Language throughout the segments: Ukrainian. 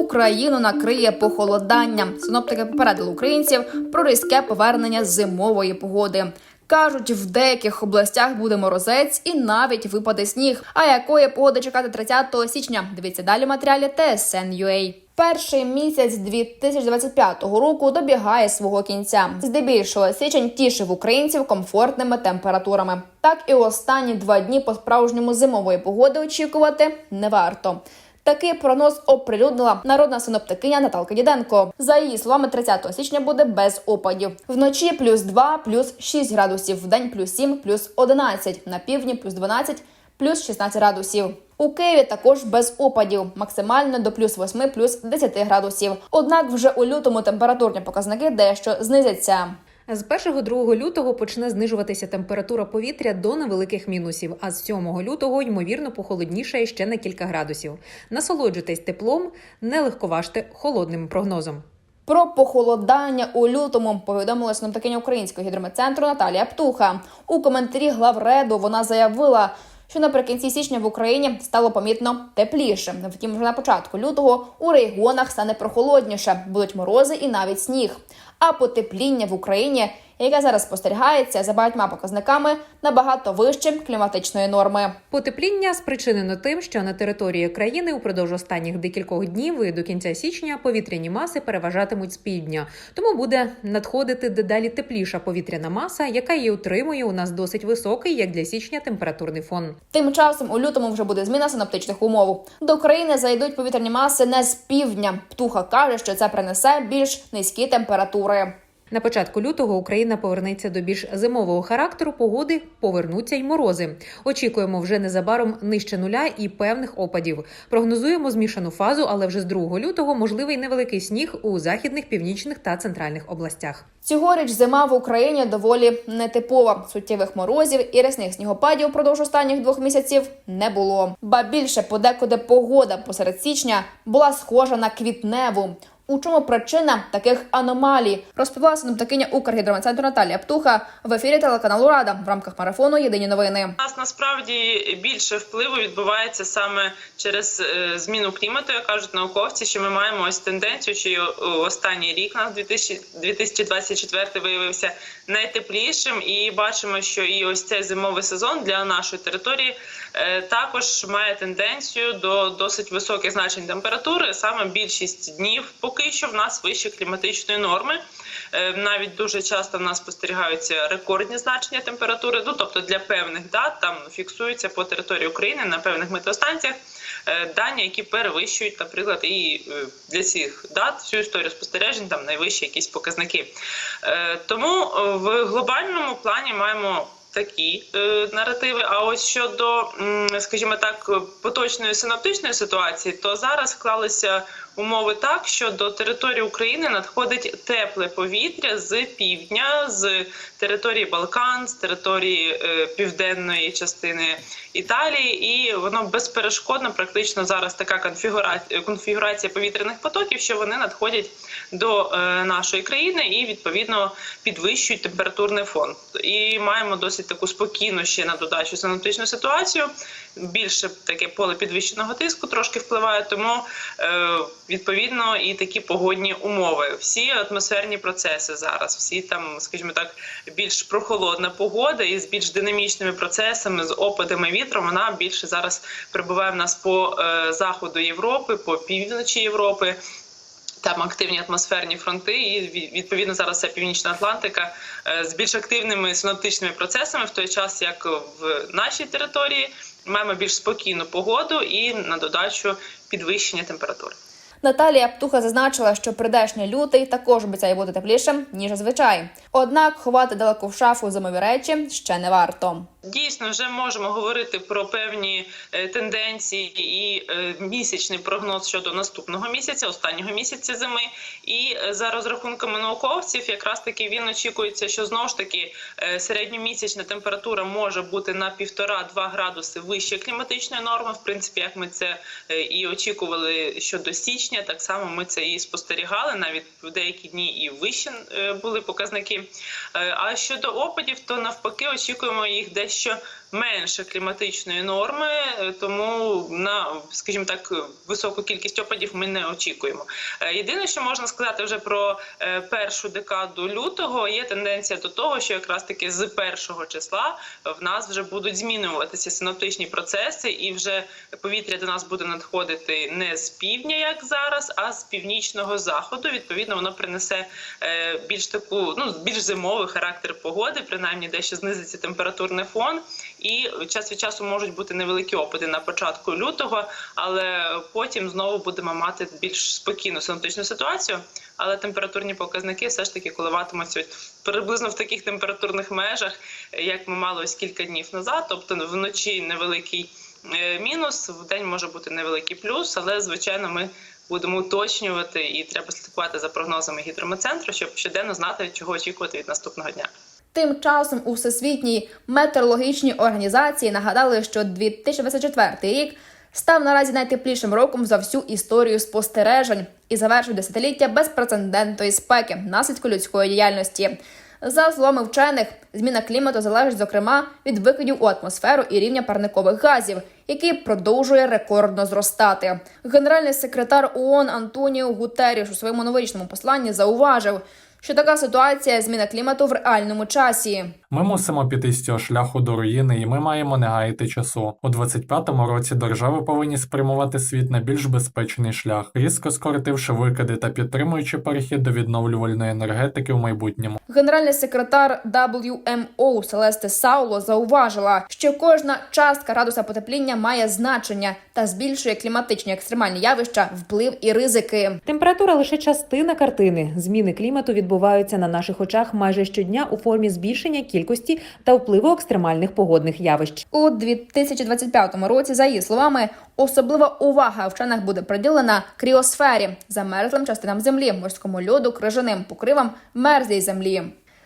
Україну накриє похолодання. Синоптики попередили українців про різке повернення зимової погоди. Кажуть, в деяких областях буде морозець і навіть випаде сніг. А якої погоди чекати 30 січня? Дивіться далі в матеріалі TSN.ua. Перший місяць 2025 року добігає свого кінця. Здебільшого січень тішив українців комфортними температурами. Так і останні два дні по справжньому зимової погоди очікувати не варто. Такий прогноз оприлюднила народна синоптикиня Наталка Діденко. За її словами, 30 січня буде без опадів. Вночі плюс 2, плюс 6 градусів, вдень плюс 7, плюс 11, на півдні плюс 12, плюс 16 градусів. У Києві також без опадів, максимально до плюс 8, плюс 10 градусів. Однак вже у лютому температурні показники дещо знизяться. З 1-2 лютого почне знижуватися температура повітря до невеликих мінусів, а з 7 лютого ймовірно похолодніше ще на кілька градусів. Насолоджуйтесь теплом, не легковажте холодним прогнозом. Про похолодання у лютому повідомила синоптикиня українського гідрометцентру Наталія Птуха. У коментарі главреду вона заявила, що наприкінці січня в Україні стало помітно тепліше. Втім, вже на початку лютого у регіонах стане прохолодніше, будуть морози і навіть сніг. А потепління в Україні, яке зараз спостерігається за багатьма показниками, набагато вище кліматичної норми. Потепління спричинено тим, що на території країни упродовж останніх декількох днів і до кінця січня повітряні маси переважатимуть з півдня. Тому буде надходити дедалі тепліша повітряна маса, яка і утримує у нас досить високий, як для січня, температурний фон. Тим часом у лютому вже буде зміна синоптичних умов. До країни зайдуть повітряні маси не з півдня. Птуха каже, що це принесе більш низькі температури. На початку лютого Україна повернеться до більш зимового характеру погоди, повернуться й морози. Очікуємо вже незабаром нижче нуля і певних опадів. Прогнозуємо змішану фазу, але вже з 2 лютого можливий невеликий сніг у західних, північних та центральних областях. Цьогоріч зима в Україні доволі нетипова. Суттєвих морозів і рясних снігопадів впродовж останніх двох місяців не було. Ба більше подекуди погода посеред січня була схожа на квітневу. У чому причина таких аномалій? Розповіла синоптикиня Укргідрометцентру Наталія Птуха в ефірі телеканалу Рада в рамках марафону Єдині новини. Нас насправді більше впливу відбувається саме через е, зміну клімату, як кажуть науковці, що ми маємо ось тенденцію, що останній рік нас 2000 2024 виявився найтеплішим, і бачимо, що і ось цей зимовий сезон для нашої території е, також має тенденцію до досить високих значень температури. Саме більшість днів поки що в нас вище кліматичної норми. Е, Навіть дуже часто в нас спостерігаються рекордні значення температури. Ну тобто для певних дат там фіксуються по території України на певних метеостанціях е, дані, які перевищують, наприклад, і е, для цих дат всю історію спостережень там найвищі якісь показники. Тому в глобальному плані маємо. Такі е, наративи. А ось щодо, скажімо так, поточної синоптичної ситуації, то зараз склалися умови так, що до території України надходить тепле повітря з півдня, з території Балкан, з території е, південної частини Італії, і воно безперешкодно, практично зараз така конфігурація, конфігурація повітряних потоків, що вони надходять до е, нашої країни і відповідно підвищують температурний фон. І маємо досить таку спокійну ще на додачу синоптичну ситуацію. Більше таке поле підвищеного тиску трошки впливає, тому е, відповідно і такі погодні умови. Всі атмосферні процеси зараз, всі там, скажімо так, більш прохолодна погода із більш динамічними процесами, з опадами вітром. Вона більше зараз прибуває в нас по е, заходу Європи, по півночі Європи. Там активні атмосферні фронти, і відповідно зараз це Північна Атлантика е, з більш активними синоптичними процесами, в той час як в нашій території маємо більш спокійну погоду і на додачу підвищення температури. Наталія Птуха зазначила, що прийдешній лютий також обіцяє бути теплішим ніж зазвичай. Однак ховати далеко в шафу зимові речі ще не варто. Дійсно, вже можемо говорити про певні е, тенденції і е, місячний прогноз щодо наступного місяця, останнього місяця зими. І е, за розрахунками науковців, якраз таки він очікується, що знову ж таки середньомісячна температура може бути на 1,5-2 градуси вище кліматичної норми. В принципі, як ми це і очікували щодо січня, так само ми це і спостерігали. Навіть в деякі дні і вище були показники. А щодо опадів, то навпаки очікуємо їх дещо менше кліматичної норми, е, тому на, скажімо так, високу кількість опадів ми не очікуємо. Е, Єдине, що можна сказати вже про е, першу декаду лютого, є тенденція до того, що якраз таки з першого числа в нас вже будуть змінюватися синоптичні процеси, і вже повітря до нас буде надходити не з півдня, як зараз, а з північного заходу. Відповідно, воно принесе більш таку, ну більш зимовий характер погоди, принаймні дещо знизиться температурний фон. І час від часу можуть бути невеликі опади на початку лютого, але потім знову будемо мати більш спокійну синоптичну ситуацію. Але температурні показники все ж таки коливатимуться приблизно в таких температурних межах, як ми мали ось кілька днів назад. Тобто вночі невеликий е, мінус, в день може бути невеликий плюс, але звичайно ми будемо уточнювати і треба слідкувати за прогнозами гідрометцентру, щоб щоденно знати, чого очікувати від наступного дня. Тим часом у всесвітній метеорологічній організації нагадали, що 2024 рік став наразі найтеплішим роком за всю історію спостережень і завершив десятиліття безпрецедентної спеки наслідку людської діяльності. За словами вчених, зміна клімату залежить зокрема від викидів у атмосферу і рівня парникових газів, який продовжує рекордно зростати. Генеральний секретар ООН Антоніо Гутеріш у своєму новорічному посланні зауважив, що така ситуація зміна клімату в реальному часі. Ми мусимо піти з цього шляху до руїни, і ми маємо не гаяти часу. У 25-му році держави повинні спрямувати світ на більш безпечний шлях, різко скоротивши викиди та підтримуючи перехід до відновлювальної енергетики в майбутньому. Генеральний секретар WMO Селесте Сауло зауважила, що кожна частка градуса потепління має значення та збільшує кліматичні екстремальні явища, вплив і ризики. Температура лише частина картини. Зміни клімату відбуваються на наших очах майже щодня у формі збільшення кількості та впливу екстремальних погодних явищ. У 2025 році, за її словами, особлива увага вчених буде приділена кріосфері замерзлим частинам землі, морському льоду, крижаним покривам мерзлій землі.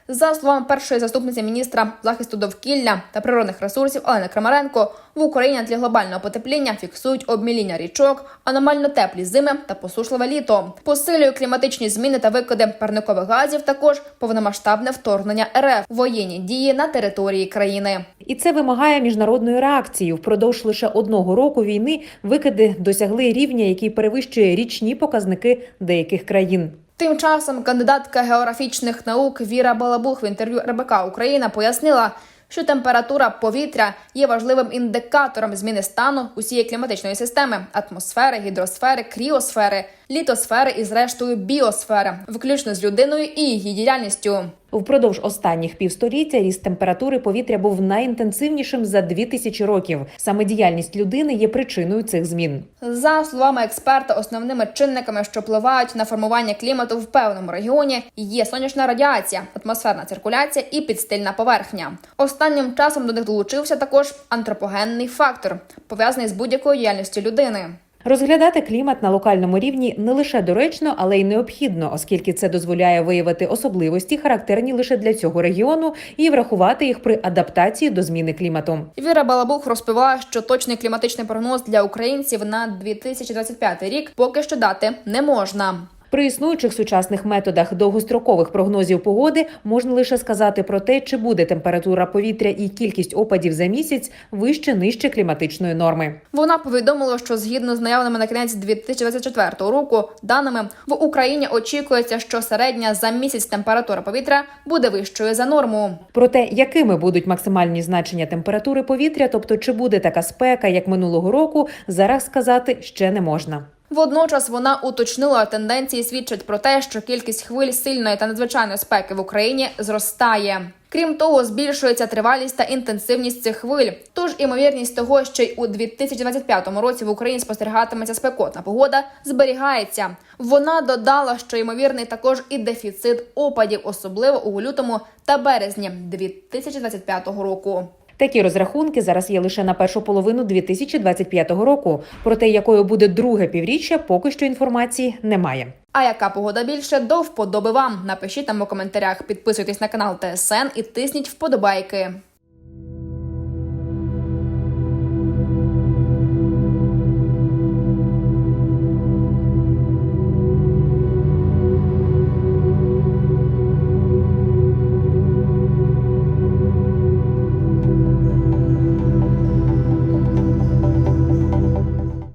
За словами першої заступниці міністра захисту довкілля та природних ресурсів Олени Крамаренко, в Україні тлі глобального потепління фіксують обміління річок, аномально теплі зими та посушливе літо. Посилює кліматичні зміни та викиди парникових газів. Також повномасштабне вторгнення РФ, воєнні дії на території країни. І це вимагає міжнародної реакції. Впродовж лише одного року війни викиди досягли рівня, який перевищує річні показники деяких країн. Тим часом кандидатка географічних наук Віра Балабух в інтерв'ю РБК Україна пояснила, що температура повітря є важливим індикатором зміни стану усієї кліматичної системи атмосфери, гідросфери, кріосфери, літосфери і, зрештою, біосфери, включно з людиною і її діяльністю. Впродовж останніх півстоліття ріст температури повітря був найінтенсивнішим за 2000 років. Саме діяльність людини є причиною цих змін. За словами експерта, основними чинниками, що впливають на формування клімату в певному регіоні, є сонячна радіація, атмосферна циркуляція і підстильна поверхня. Останнім часом до них долучився також антропогенний фактор, пов'язаний з будь-якою діяльністю людини. Розглядати клімат на локальному рівні не лише доречно, але й необхідно, оскільки це дозволяє виявити особливості, характерні лише для цього регіону, і врахувати їх при адаптації до зміни клімату. Віра Балабух розповіла, що точний кліматичний прогноз для українців на 2025 рік поки що дати не можна. При існуючих сучасних методах довгострокових прогнозів погоди можна лише сказати про те, чи буде температура повітря і кількість опадів за місяць вище нижче кліматичної норми. Вона повідомила, що згідно з наявними на кінець 2024 року даними в Україні очікується, що середня за місяць температура повітря буде вищою за норму. Про те, якими будуть максимальні значення температури повітря, тобто чи буде така спека, як минулого року, зараз сказати ще не можна. Водночас вона уточнила тенденції свідчать про те, що кількість хвиль сильної та надзвичайної спеки в Україні зростає. Крім того, збільшується тривалість та інтенсивність цих хвиль. Тож імовірність того, що й у 2025 році в Україні спостерігатиметься спекотна погода, зберігається. Вона додала, що ймовірний також і дефіцит опадів, особливо у лютому та березні 2025 року. Такі розрахунки зараз є лише на першу половину 2025 року. Про те, якою буде друге півріччя, поки що інформації немає. А яка погода більше до вподоби вам? Напишіть там у коментарях, підписуйтесь на канал ТСН і тисніть вподобайки.